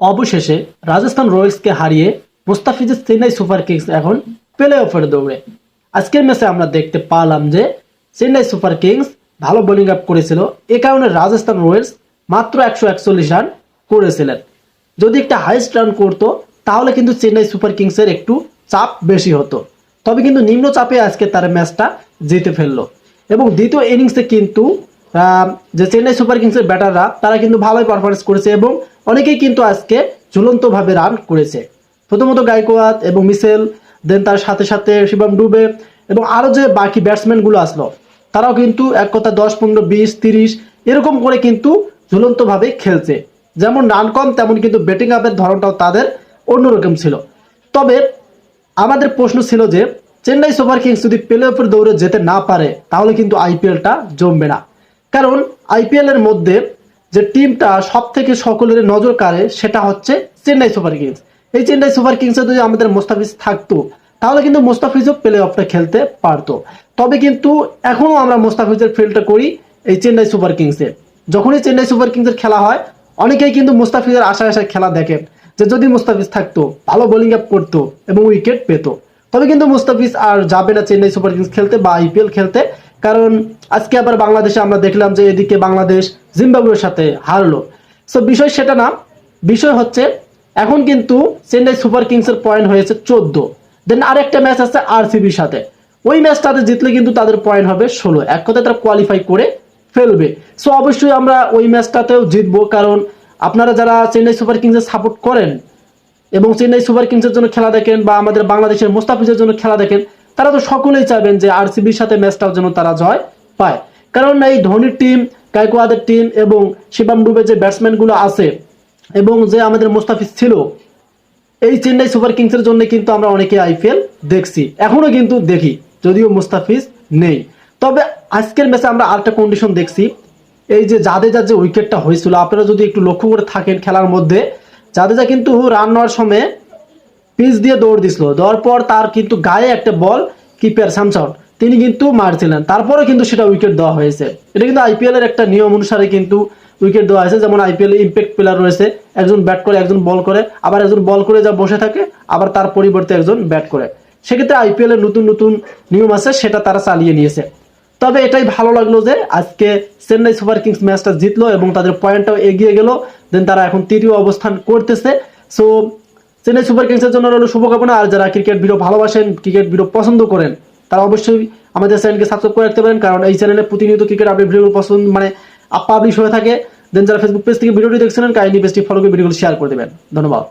অবশেষে রাজস্থান রয়্যালসকে হারিয়ে মুস্তাফিজের চেন্নাই সুপার কিংস এখন প্লে অফের দৌড়ে। আজকের ম্যাচে আমরা দেখতে পারলাম যে চেন্নাই সুপার কিংস ভালো বোলিং আপ করেছিল। এ কারণে রাজস্থান রয়্যালস মাত্র একশো একচল্লিশ রান করেছিলেন। যদি একটা হাইস্ট রান করতো, তাহলে কিন্তু চেন্নাই সুপার কিংসের একটু চাপ বেশি হতো। তবে কিন্তু নিম্ন চাপে আজকে তার ম্যাচটা জিতে ফেলল। এবং দ্বিতীয় ইনিংসে কিন্তু যে চেন্নাই সুপার কিংসের ব্যাটাররা, তারা কিন্তু ভালোই পারফরমেন্স করেছে এবং অনেকেই কিন্তু আজকে ঝুলন্তভাবে রান করেছে। প্রথমত গায়কোয়াদ এবং মিসেল দেন তার সাথে সাথে শিবম ডুবে এবং আরও যে বাকি ব্যাটসম্যানগুলো আসলো, তারাও কিন্তু এক কথা দশ, পনেরো, বিশ, তিরিশ, এরকম করে কিন্তু ঝুলন্তভাবে খেলছে। যেমন রান কম, তেমন কিন্তু ব্যাটিং আপের ধরনটাও তাদের অন্যরকম ছিল। তবে আমাদের প্রশ্ন ছিল যে, চেন্নাই সুপার কিংস যদি প্লে অফের দৌড়ে যেতে না পারে, তাহলে কিন্তু আইপিএলটা জমবে না। কারণ আইপিএল এর মধ্যে যে টিমটা সব থেকে সকলের নজর কাড়ে, সেটা হচ্ছে চেন্নাই সুপার কিংস। এই চেন্নাই সুপার কিংসে যদি আমাদের মোস্তাফিজ থাকতো, তাহলে কিন্তু মোস্তাফিজও প্লে অফটা খেলতে পারতো। তবে কিন্তু এখনও আমরা মোস্তাফিজের ফিল্ডটা করি এই চেন্নাই সুপার কিংসে। যখনই চেন্নাই সুপার কিংসের খেলা হয়, অনেকেই কিন্তু মুস্তাফিজের আশায় আশায় খেলা দেখেন যে যদি মুস্তাফিজ থাকতো, ভালো বোলিং আপ করতো এবং উইকেট পেতো। তবে কিন্তু মুস্তাফিজ আর যাবে না চেন্নাই সুপার কিংস খেলতে বা আইপিএল খেলতে। কারণ আজকে আবার বাংলাদেশে আমরা দেখলাম যে এদিকে বাংলাদেশ জিম্বাবুয়ের সাথে হারলো। সো বিষয় সেটা না, বিষয় হচ্ছে এখন কিন্তু চেন্নাই সুপার কিংসের পয়েন্ট হয়েছে চোদ্দ। দেন আরেকটা ম্যাচ আছে আরসিবির সাথে। ওই ম্যাচটাতে জিতলে কিন্তু তাদের পয়েন্ট হবে ষোলো। এক কথায় তারা কোয়ালিফাই করে ফেলবে। সো অবশ্যই আমরা ওই ম্যাচটাতেও জিতবো কারণ আপনারা যারা চেন্নাই সুপার কিংসের সাপোর্ট করেন এবং চেন্নাই সুপার কিংসের জন্য খেলা দেখেন বা আমাদের বাংলাদেশের মোস্তাফিজের জন্য খেলা দেখেন তারা তো সকলেই চাইবেন যে আরসিবির সাথে ম্যাচটাও যেন তারা জয় পায়। কারণ এই ধোনির টিম গায়কোয়াদের টিম এবং শিবাম ডুবে যে ব্যাটসম্যানগুলো আছে এবং যে আমাদের মুস্তাফিজ ছিল, এই চেন্নাই সুপার কিংসের জন্য কিন্তু আমরা অনেকে আইপিএল দেখছি। এখনও কিন্তু দেখি, যদিও মুস্তাফিজ নেই। তবে আজকের ম্যাচে আমরা আরেকটা কন্ডিশন দেখছি, এই যে জাদেজার যে উইকেটটা হয়েছিল, আপনারা যদি একটু লক্ষ্য করে থাকেন খেলার মধ্যে, জাদেজা কিন্তু রান নেওয়ার সময় পিচ দিয়ে দৌড় দিছিল। দেওয়ার পর তার কিন্তু গায়ে একটা বল কিপার স্যামসন, তিনি কিন্তু মারছিলেন। তারপরে কিন্তু সেটা উইকেট দেওয়া হয়েছে। এটা কিন্তু আইপিএল এর একটা নিয়ম অনুসারে কিন্তু উইকেট দেওয়া হয়েছে। যেমন আইপিএল ইম্প্যাক্ট প্লেয়ার রয়েছে, একজন ব্যাট করে, একজন বল করে। আবার একজন বল করে যা বসে থাকে, আবার তার পরিবর্তে একজন ব্যাট করে। সেক্ষেত্রে আইপিএল এর নতুন নতুন নিয়ম আছে, সেটা তারা চালিয়ে নিয়েছে। তবে এটাই ভালো লাগল যে আজকে চেন্নাই সুপার কিংস ম্যাচটা জিতলো এবং তাদের পয়েন্টটাও এগিয়ে গেল। দেন তারা এখন তৃতীয় অবস্থান করতেছে। সো চেন্নাই সুপার কিংসের জন্য রইল শুভকামনা। আর যারা ক্রিকেট ভিডিও ভালোবাসেন, ক্রিকেট ভিডিও পছন্দ করেন, তারা অবশ্যই আমাদের চ্যানেলকে সাবস্ক্রাইব করে রাখতে পারেন, কারণ এই চ্যানেলে প্রতিনিয়ত ক্রিকেট আপডেট ভিডিও পছন্দ মানে পাবলিশ হয়ে থাকে। দেন যারা ফেসবুক পেজ থেকে ভিডিওটি দেখছিলেন কাইন্ডলি পেজটি ফলো করে ভিডিওগুলো শেয়ার করে দেবেন। ধন্যবাদ।